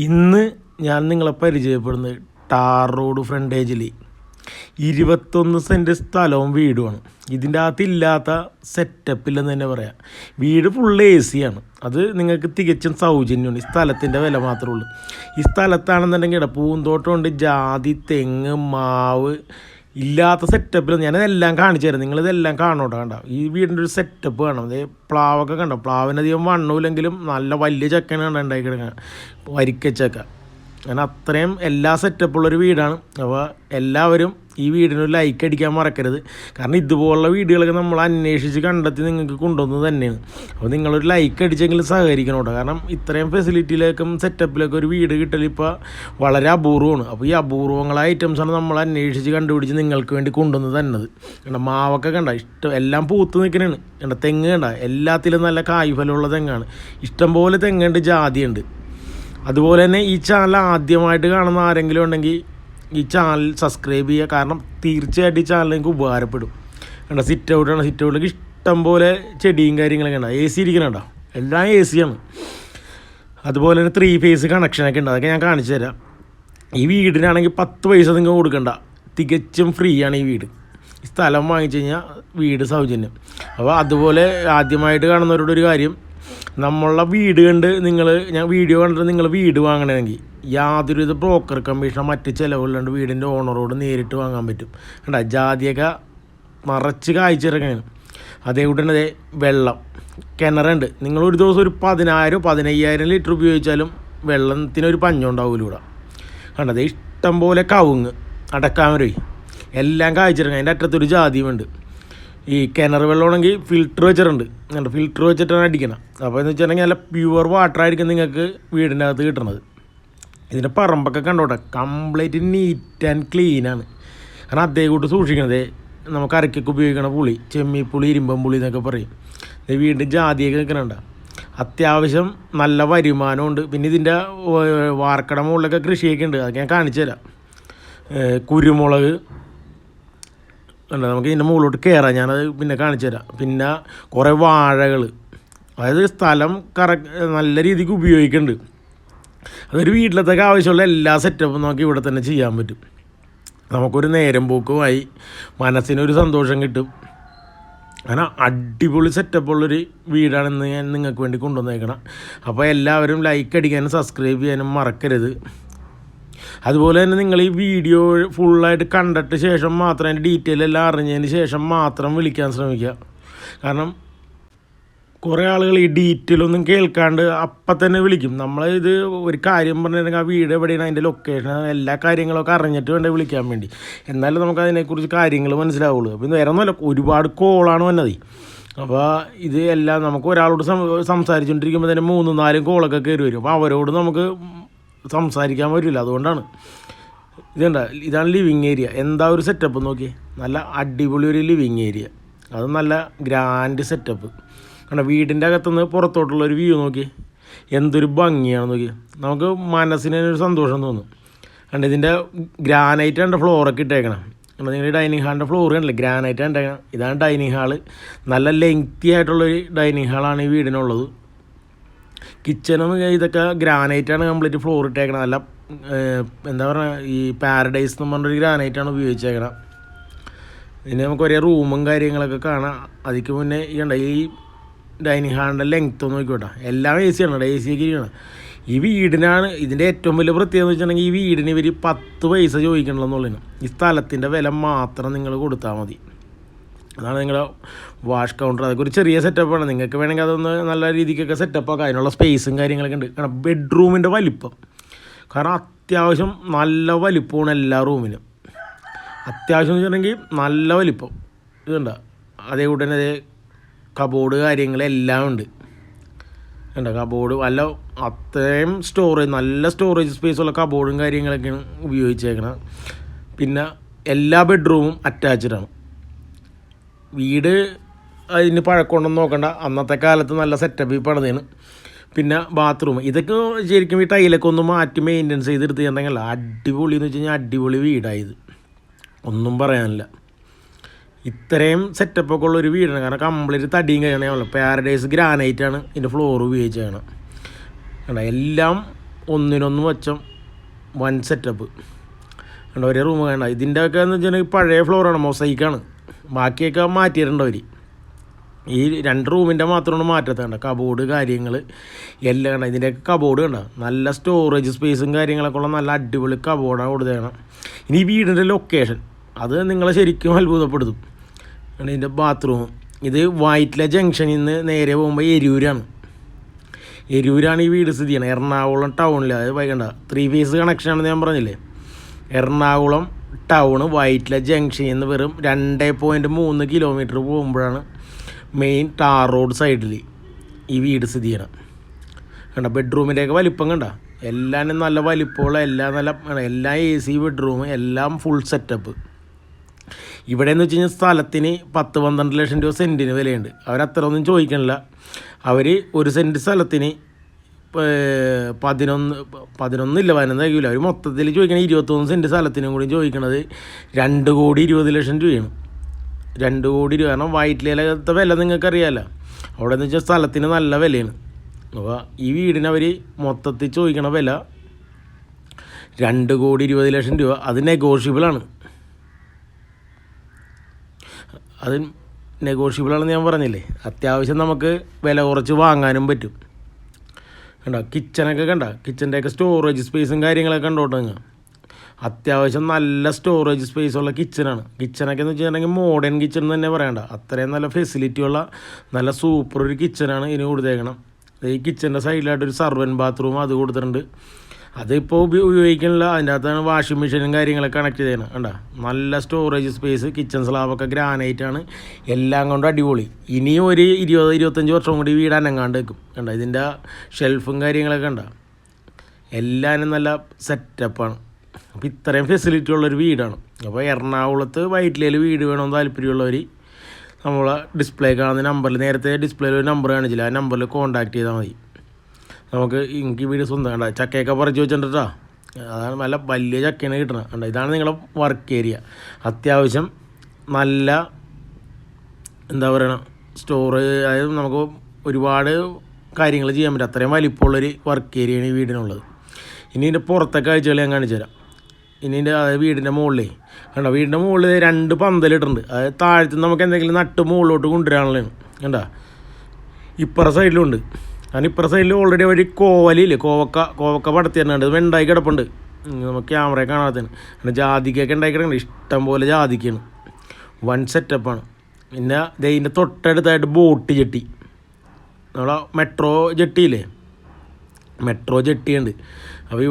ഇന്ന് ഞാൻ നിങ്ങളെ പരിചയപ്പെടുന്നത് ടാർ റോഡ് ഫ്രണ്ടേജിൽ ഇരുപത്തൊന്ന് സെന്റ് സ്ഥലവും വീടുമാണ്. ഇതിന്റെ അകത്തില്ലാത്ത സെറ്റപ്പില്ലെന്ന് തന്നെ പറയാം. വീട് ഫുൾ എ സിയാണ് അത് നിങ്ങൾക്ക് തികച്ചും സൗജന്യമാണ്. ഈ സ്ഥലത്തിന്റെ വില മാത്രമേ ഉള്ളൂ. ഈ സ്ഥലത്താണെന്നുണ്ടെങ്കിൽ പൂന്തോട്ടമുണ്ട്. ജാതി തെങ്ങ് മാവ് ഇല്ലാത്ത സെറ്റപ്പിൽ ഞാനതെല്ലാം കാണിച്ചു തരാം. നിങ്ങളിതെല്ലാം കാണോട്ടോ കണ്ട? ഈ വീടിന്റെ ഒരു സെറ്റപ്പ് കാണാം അതേ പ്ലാവൊക്കെ കണ്ടോ? പ്ലാവിനധികം വണ്ണമില്ലെങ്കിലും നല്ല വലിയ ചക്കനാണ് ഉണ്ടാക്കി കിടക്കുക വരിക്കച്ചക്ക അങ്ങനെ അത്രയും എല്ലാ സെറ്റപ്പുള്ളൊരു വീടാണ്. അപ്പോൾ എല്ലാവരും ഈ വീടിന് ഒരു ലൈക്ക് അടിക്കാൻ മറക്കരുത്. കാരണം ഇതുപോലുള്ള വീടുകളൊക്കെ നമ്മൾ അന്വേഷിച്ച് കണ്ടെത്തി നിങ്ങൾക്ക് കൊണ്ടുവന്നത് തന്നെയാണ്. അപ്പോൾ നിങ്ങളൊരു ലൈക്ക് അടിച്ചെങ്കിലും സഹകരിക്കണം കേട്ടോ. കാരണം ഇത്രയും ഫെസിലിറ്റിയിലേക്കും സെറ്റപ്പിലൊക്കെ ഒരു വീട് കിട്ടലിപ്പോൾ വളരെ അപൂർവമാണ്. അപ്പോൾ ഈ അപൂർവങ്ങളായ ഐറ്റംസാണ് നമ്മൾ അന്വേഷിച്ച് കണ്ടുപിടിച്ച് നിങ്ങൾക്ക് വേണ്ടി കൊണ്ടുവന്ന് തന്നത്. കണ്ട മാവൊക്കെ കണ്ട ഇഷ്ടം എല്ലാം പൂത്ത് നിൽക്കണേണ്. കണ്ട തെങ്ങ് കണ്ട എല്ലാത്തിലും നല്ല കായ്ഫലമുള്ള തെങ്ങാണ്. ഇഷ്ടംപോലെ തെങ്ങുണ്ട് ജാതിയുണ്ട്. അതുപോലെ തന്നെ ഈ ചാനൽ ആദ്യമായിട്ട് കാണുന്ന ആരെങ്കിലും ഉണ്ടെങ്കിൽ ഈ ചാനൽ സബ്സ്ക്രൈബ് ചെയ്യുക. കാരണം തീർച്ചയായിട്ടും ഈ ചാനൽ നിങ്ങൾക്ക് ഉപകാരപ്പെടും. കണ്ട? സിറ്റ് ഔട്ടാണ് സിറ്റ് ഔട്ടിലേക്ക് ഇഷ്ടം പോലെ ചെടിയും കാര്യങ്ങളൊക്കെ ഉണ്ടാവും എ സി ഇരിക്കണുണ്ടോ എല്ലാം എ സിയാണ് അതുപോലെ തന്നെ ത്രീ ഫേസ് കണക്ഷനൊക്കെ ഉണ്ട്. അതൊക്കെ ഞാൻ കാണിച്ചു തരാം. ഈ വീടിനാണെങ്കിൽ പത്ത് പൈസ നിങ്ങൾ കൊടുക്കണ്ട. തികച്ചും ഫ്രീ ആണ് ഈ വീട്. സ്ഥലം വാങ്ങിച്ചു കഴിഞ്ഞാൽ വീട് സൗജന്യം. അപ്പോൾ അതുപോലെ ആദ്യമായിട്ട് കാണുന്നവരോട് ഒരു കാര്യം. നമ്മളുടെ വീട് കണ്ട് നിങ്ങൾ ഞാൻ വീഡിയോ കണ്ടിട്ട് നിങ്ങൾ വീട് വാങ്ങണമെങ്കിൽ യാതൊരുവിധ ബ്രോക്കർ കമ്മീഷനോ മറ്റ് ചിലവില്ലാണ്ട് വീടിന്റെ ഓണറോട് നേരിട്ട് വാങ്ങാൻ പറ്റും. കണ്ട ജാതിയൊക്കെ നിറച്ച് കായ്ച്ചിറങ്ങാണ് അതേകൂടെ ദേ വെള്ളം. കിണറുണ്ട്. നിങ്ങൾ ഒരു ദിവസം ഒരു പതിനായിരം പതിനയ്യായിരം ലിറ്റർ ഉപയോഗിച്ചാലും വെള്ളത്തിനൊരു പഞ്ഞം ഉണ്ടാവില്ല ഇവിടെ കണ്ടത് ഇഷ്ടം പോലെ കവുങ്ങ് അടക്കാമരേ എല്ലാം കായ്ച്ചിറങ്ങി. അതിന്റെ അറ്റത്തൊരു ജാതിയുമുണ്ട് ഈ കിണർ വെള്ളമാണെങ്കിൽ ഫിൽറ്റർ വെച്ചിട്ടുണ്ട്. എന്നിട്ട് ഫിൽറ്റർ വെച്ചിട്ടാണ് അടിക്കണം. അപ്പോൾ എന്ന് വെച്ചിട്ടുണ്ടെങ്കിൽ നല്ല പ്യുവർ വാട്ടർ ആയിരിക്കും നിങ്ങൾക്ക് വീടിന്റെ അകത്ത് കിട്ടണത്. ഇതിന്റെ പറമ്പൊക്കെ കണ്ടോട്ടെ? കംപ്ലീറ്റ് നീറ്റ് ആൻഡ് ക്ലീൻ ആണ്. കാരണം അതേ കൂട്ട് സൂക്ഷിക്കണത് നമുക്ക് അരക്കൊക്കെ ഉപയോഗിക്കണ പുളി ചെമ്മിപ്പുളി ഇരുമ്പം പുളി എന്നൊക്കെ പറയും. ഇത് വീണ്ടും ജാതിയൊക്കെ നിൽക്കണുണ്ട്? അത്യാവശ്യം നല്ല വരുമാനമുണ്ട്. പിന്നെ ഇതിന്റെ വാർക്കട മുകളിലൊക്കെ കൃഷിയൊക്കെ ഉണ്ട്. അതൊക്കെ ഞാൻ കാണിച്ചു തരാം കുരുമുളക് ഉണ്ട് നമുക്ക് ഇതിന്റെ മുകളിലോട്ട് കയറാം ഞാനത് പിന്നെ കാണിച്ചു തരാം. പിന്നെ കുറേ വാഴകൾ അതായത് സ്ഥലം കറ നല്ല രീതിക്ക് ഉപയോഗിക്കുന്നുണ്ട് അതൊരു വീട്ടിലത്തേക്ക് ആവശ്യമുള്ള എല്ലാ സെറ്റപ്പും നമുക്ക് ഇവിടെ തന്നെ ചെയ്യാൻ പറ്റും. നമുക്കൊരു നേരം പോക്കുമായി മനസ്സിനൊരു സന്തോഷം കിട്ടും. അങ്ങനെ അടിപൊളി സെറ്റപ്പുള്ളൊരു വീടാണെന്ന് ഞാൻ നിങ്ങൾക്ക് വേണ്ടി കൊണ്ടുവന്നേക്കണം. അപ്പോൾ എല്ലാവരും ലൈക്ക് അടിക്കാനും സബ്സ്ക്രൈബ് ചെയ്യാനും മറക്കരുത്. അതുപോലെ തന്നെ നിങ്ങൾ ഈ വീഡിയോ ഫുള്ളായിട്ട് കണ്ടിട്ട് ശേഷം മാത്രം അതിന്റെ ഡീറ്റെയിൽ എല്ലാം അറിഞ്ഞതിന് ശേഷം മാത്രം വിളിക്കാൻ ശ്രമിക്കുക. കാരണം കുറേ ആളുകൾ ഈ ഡീറ്റെയിൽ ഒന്നും കേൾക്കാണ്ട് അപ്പം തന്നെ വിളിക്കും. നമ്മൾ ഇത് ഒരു കാര്യം പറഞ്ഞിട്ടുണ്ടെങ്കിൽ ആ വീട് എവിടെയാണ് അതിന്റെ ലൊക്കേഷൻ എല്ലാ കാര്യങ്ങളൊക്കെ അറിഞ്ഞിട്ട് വേണ്ടേ വിളിക്കാൻ വേണ്ടി. എന്നാലും നമുക്ക് അതിനെക്കുറിച്ച് കാര്യങ്ങൾ മനസ്സിലാവുള്ളൂ. അപ്പം വേറെ ഒന്നുമല്ല ഒരുപാട് കോളാണ് വന്നത്. അപ്പോൾ ഇത് എല്ലാം നമുക്ക് ഒരാളോട് സംസാരിച്ചുകൊണ്ടിരിക്കുമ്പോൾ തന്നെ മൂന്നും നാലും കോളൊക്കെ കയറി വരും. അപ്പോൾ അവരോട് നമുക്ക് സംസാരിക്കാൻ പറ്റില്ല അതുകൊണ്ടാണ്. ഇതുണ്ട ഇതാണ് ലിവിങ് ഏരിയ എന്താ ഒരു സെറ്റപ്പ് നോക്കി നല്ല അടിപൊളി ഒരു ലിവിങ് ഏരിയ അത് നല്ല ഗ്രാൻഡ് സെറ്റപ്പ് കാരണം വീടിന്റെ അകത്തുനിന്ന് പുറത്തോട്ടുള്ള ഒരു വ്യൂ നോക്കി എന്തൊരു ഭംഗിയാണ് നോക്കി നമുക്ക് മനസ്സിന് ഒരു സന്തോഷം തോന്നും. കാരണം ഇതിന്റെ ഗ്രാനൈറ്റ് ആണ് ഫ്ലോറൊക്കെ ഇട്ടേക്കണം. കാരണം നിങ്ങൾ ഡൈനിങ് ഹാളിന്റെ ഫ്ലോർ കണ്ടില്ല? ഗ്രാനൈറ്റ് ഇട്ടേക്കണം ഇതാണ് ഡൈനിങ് ഹാൾ നല്ല ലെങ്തി ആയിട്ടുള്ളൊരു ഡൈനിങ് ഹാളാണ് ഈ വീടിനുള്ളത്. കിച്ചണും ഇതൊക്കെ ഗ്രാനൈറ്റാണ് കംപ്ലീറ്റ് ഫ്ലോർ ഇട്ടേക്കണം നല്ല എന്താ പറയുക ഈ പാരഡൈസ് എന്ന് പറഞ്ഞൊരു ഗ്രാനൈറ്റാണ് ഉപയോഗിച്ചേക്കണം പിന്നെ നമുക്ക് ഒരേ റൂമും കാര്യങ്ങളൊക്കെ കാണാം. അതിക്ക് മുന്നേ ഈ കണ്ട ഈ ഡൈനിങ് ഹാളിന്റെ ലെങ്ത്ത് നോക്കിക്കോട്ടെ. എല്ലാം എ സി ആണ് എ സി ഇരിക്കണം ഈ വീടിനാണ് ഇതിന്റെ ഏറ്റവും വലിയ പ്രത്യേകത എന്ന് വെച്ചിട്ടുണ്ടെങ്കിൽ ഈ വീടിന് ഇവർ പത്ത് പൈസ ചോദിക്കണമെന്നുള്ളതിന് ഈ സ്ഥലത്തിന്റെ വില മാത്രം നിങ്ങൾ കൊടുത്താൽ മതി. അതാണ് നിങ്ങളുടെ വാഷ് കൗണ്ടർ അതൊക്കെ ഒരു ചെറിയ സെറ്റപ്പാണ് നിങ്ങൾക്ക് വേണമെങ്കിൽ അതൊന്ന് നല്ല രീതിക്കൊക്കെ സെറ്റപ്പൊക്കെ അതിനുള്ള സ്പേസും കാര്യങ്ങളൊക്കെ ഉണ്ട്. കാരണം ബെഡ്റൂമിന്റെ വലിപ്പം. കാരണം അത്യാവശ്യം നല്ല വലിപ്പമാണ് എല്ലാ റൂമിനും അത്യാവശ്യം എന്ന് വെച്ചിട്ടുണ്ടെങ്കിൽ നല്ല വലിപ്പം. ഇതുണ്ട അതേ കൂടെ തന്നെ അതേ കബോർഡ് കാര്യങ്ങളെല്ലാം ഉണ്ട്. ഉണ്ട് കബോർഡ് നല്ല അത്രയും സ്റ്റോറേജ് നല്ല സ്റ്റോറേജ് സ്പേസുള്ള കബോർഡും കാര്യങ്ങളൊക്കെയാണ് ഉപയോഗിച്ചേക്കണം. പിന്നെ എല്ലാ ബെഡ്റൂമും അറ്റാച്ച്ഡ് ആണ്. വീട് അതിന് പഴക്കമുണ്ടെന്ന് നോക്കണ്ട. അന്നത്തെ കാലത്ത് നല്ല സെറ്റപ്പിൽ പണിതാണ് പിന്നെ ബാത്റൂം ഇതൊക്കെ ശരിക്കും ഈ ടൈലൊക്കെ ഒന്ന് മാറ്റി മെയിന്റെനൻസ് ചെയ്ത് എന്തെങ്കിലും അടിപൊളി എന്ന് വെച്ച് കഴിഞ്ഞാൽ അടിപൊളി വീടായത് ഒന്നും പറയാനില്ല. ഇത്രയും സെറ്റപ്പൊക്കെ ഉള്ള ഒരു വീടാണ്. കാരണം കംപ്ലീറ്റ് തടിയും കഴിയണേ പാരഡൈസ് ഗ്രാനൈറ്റ് ആണ് ഇതിന്റെ ഫ്ലോർ ഉപയോഗിച്ചാണ്. കണ്ട? എല്ലാം ഒന്നിനൊന്ന് വെച്ചം വൺ സെറ്റപ്പ് കണ്ടോ? ഒരേ റൂം വേണ്ട ഇതിന്റെ ഒക്കെ എന്ന് വെച്ചിട്ടുണ്ടെങ്കിൽ പഴയ ഫ്ലോറാണ് മൊസൈക്കാണ് ബാക്കിയൊക്കെ മാറ്റിയിട്ടുണ്ട് അവർ ഈ രണ്ട് റൂമിന്റെ മാത്രമാണ് മാറ്റത്തെ കബോർഡ് കാര്യങ്ങൾ എല്ലാം കണ്ട ഇതിന്റെയൊക്കെ കബോർഡ് കണ്ട നല്ല സ്റ്റോറേജ് സ്പേസും കാര്യങ്ങളൊക്കെ ഉള്ള നല്ല അടിപൊളി കബോർഡാണ് കൊടുത്തേക്കണം ഇനി വീടിന്റെ ലൊക്കേഷൻ അത് നിങ്ങളെ ശരിക്കും അത്ഭുതപ്പെടുത്തും. ഇതിന്റെ ബാത്റൂം ഇത് വൈറ്റ്ല ജംഗ്ഷനിൽ നിന്ന് നേരെ പോകുമ്പോൾ എരൂരാണ്. എരൂരാണ് ഈ വീട് സ്ഥിതി ചെയ്യുന്നത് എറണാകുളം ടൗണിൽ അത് വൈകണ്ട ത്രീ ഫേസ് കണക്ഷനാണെന്ന് ഞാൻ പറഞ്ഞില്ലേ? എറണാകുളം ടൗണ് വൈറ്റില ജംഗ്ഷനിൽ നിന്ന് വെറും രണ്ട് പോയിന്റ് മൂന്ന് കിലോമീറ്റർ പോകുമ്പോഴാണ് മെയിൻ ടാർ റോഡ് സൈഡിൽ ഈ വീട് സ്ഥിതി ചെയ്യണം. കണ്ട? ബെഡ്റൂമിന്റെയൊക്കെ വലിപ്പം കണ്ട? എല്ലാം നല്ല വലിപ്പമുള്ള എല്ലാം നല്ല എല്ലാം എ സി ബെഡ്റൂം എല്ലാം ഫുൾ സെറ്റപ്പ് ഇവിടെ എന്ന് വെച്ച് കഴിഞ്ഞാൽ സ്ഥലത്തിന് പത്ത് പന്ത്രണ്ട് ലക്ഷം രൂപ സെന്റിന് വിലയുണ്ട്. അവരത്ര ഒന്നും ചോദിക്കണില്ല. അവർ ഒരു സെന്റ് സ്ഥലത്തിന് പതിനൊന്ന് പതിനൊന്നില്ല പതിനൊന്ന് കഴിയില്ല അവർ മൊത്തത്തിൽ ചോദിക്കണത് ഇരുപത്തൊന്ന് സെന്റ് സ്ഥലത്തിനും കൂടി ചോദിക്കണത് രണ്ട് കോടി ഇരുപത് ലക്ഷം രൂപയാണ്. രണ്ട് കോടി രൂപ. കാരണം വയറ്റിലത്തെ വില നിങ്ങൾക്കറിയാമല്ലോ അവിടെ എന്ന് വെച്ചാൽ സ്ഥലത്തിന് നല്ല വിലയാണ്. അപ്പോൾ ഈ വീടിന് അവർ മൊത്തത്തിൽ ചോദിക്കണ വില രണ്ട് കോടി ഇരുപത് ലക്ഷം രൂപ. അത് നെഗോഷ്യബിളാണ് അത് നെഗോഷ്യബിളാണെന്ന് ഞാൻ പറഞ്ഞില്ലേ? അത്യാവശ്യം നമുക്ക് വില കുറച്ച് വാങ്ങാനും പറ്റും. കണ്ട? കിച്ചനൊക്കെ കണ്ട? കിച്ചന്റെയൊക്കെ സ്റ്റോറേജ് സ്പേസും കാര്യങ്ങളൊക്കെ കണ്ടോട്ടെ നിങ്ങൾ അത്യാവശ്യം നല്ല സ്റ്റോറേജ് സ്പേസ് ഉള്ള കിച്ചനാണ് കിച്ചനൊക്കെ എന്ന് വെച്ചിട്ടുണ്ടെങ്കിൽ മോഡേൺ കിച്ചൺ എന്ന് തന്നെ പറയണ്ട. അത്രയും നല്ല ഫെസിലിറ്റി ഉള്ള നല്ല സൂപ്പർ ഒരു കിച്ചനാണ് ഇതിന് കൊടുത്തേക്കണം. ഈ കിച്ചന്റെ സൈഡിലായിട്ടൊരു സർവൻ ബാത്റൂം അത് കൊടുത്തിട്ടുണ്ട്. അതിപ്പോൾ ഉപ ഉപയോഗിക്കണില്ല. അതിന്റെ അകത്താണ് വാഷിംഗ് മെഷീനും കാര്യങ്ങളൊക്കെ കണക്ട് ചെയ്യണം കണ്ട? നല്ല സ്റ്റോറേജ് സ്പേസ് കിച്ചൺ സ്ലാബൊക്കെ ഗ്രാനൈറ്റ് ആണ്. എല്ലാം കൊണ്ടും അടിപൊളി. ഇനിയും ഒരു ഇരുപത് ഇരുപത്തഞ്ച് വർഷം കൂടി വീട് അനങ്ങാണ്ട് വെക്കും കണ്ട? ഇതിന്റെ ഷെൽഫും കാര്യങ്ങളൊക്കെ കണ്ട? എല്ലാനും നല്ല സെറ്റപ്പാണ് അപ്പോൾ ഇത്രയും ഫെസിലിറ്റി ഉള്ളൊരു വീടാണ്. അപ്പോൾ എറണാകുളത്ത് വൈറ്റിലയിൽ വീട് വേണമെന്ന് താല്പര്യമുള്ളവർ നമ്മളെ ഡിസ്പ്ലേ കാണുന്ന നമ്പറിൽ നേരത്തെ ഡിസ്പ്ലേയിൽ ഒരു നമ്പർ കാണിച്ചില്ല. ആ നമ്പറിൽ കോൺടാക്ട് ചെയ്താൽ മതി. നമുക്ക് എനിക്ക് വീട് സ്വന്തം. കണ്ട? ചക്കയൊക്കെ പറിച്ച് വെച്ചിട്ടുണ്ടാ? അതാണ് നല്ല വലിയ ചക്കയാണ് കിട്ടണം കണ്ട? ഇതാണ് നിങ്ങളുടെ വർക്ക് ഏരിയ അത്യാവശ്യം നല്ല എന്താ പറയണം സ്റ്റോറേജ് അതായത് നമുക്ക് ഒരുപാട് കാര്യങ്ങൾ ചെയ്യാൻ പറ്റും. അത്രയും വലിപ്പമുള്ളൊരു വർക്ക് ഏരിയയാണ് ഈ വീടിനുള്ളത്. ഇനി ഇതിന്റെ പുറത്തെ കാഴ്ചകൾ ഞാൻ കാണിച്ചു തരാം. ഇനി ഇതിന്റെ അതായത് വീടിന്റെ മുകളിലേ കണ്ടോ? വീടിന്റെ മുകളിൽ രണ്ട് പന്തലിട്ടുണ്ട് അതായത് താഴത്ത് നമുക്ക് എന്തെങ്കിലും നട്ട് മുകളിലോട്ട് കൊണ്ടുവരാനുള്ളതാണ്. കണ്ടാ? ഇപ്പുറ സൈഡിലുണ്ട് കാരണം ഇപ്പുറ സൈഡിൽ ഓൾറെഡി വഴി കോവലില്ലേ കോവക്ക കോവക്ക പടത്തി തന്നെയുണ്ട് ഇത് വെണ്ടായി കിടപ്പുണ്ട്. നമുക്ക് ക്യാമറ കാണാത്തതിന് അങ്ങനെ ജാതിക്കൊക്കെ ഉണ്ടായി കിടക്കുന്നുണ്ട് ഇഷ്ടം പോലെ ജാതിക്കാണ്. വൺ സെറ്റപ്പാണ് പിന്നെ ദേ ഇതിന്റെ തൊട്ടടുത്തായിട്ട് ബോട്ട് ജെട്ടി നമ്മളെ മെട്രോ ജെട്ടിയില്ലേ മെട്രോ ജെട്ടിയുണ്ട് അപ്പോൾ ഇവിടെ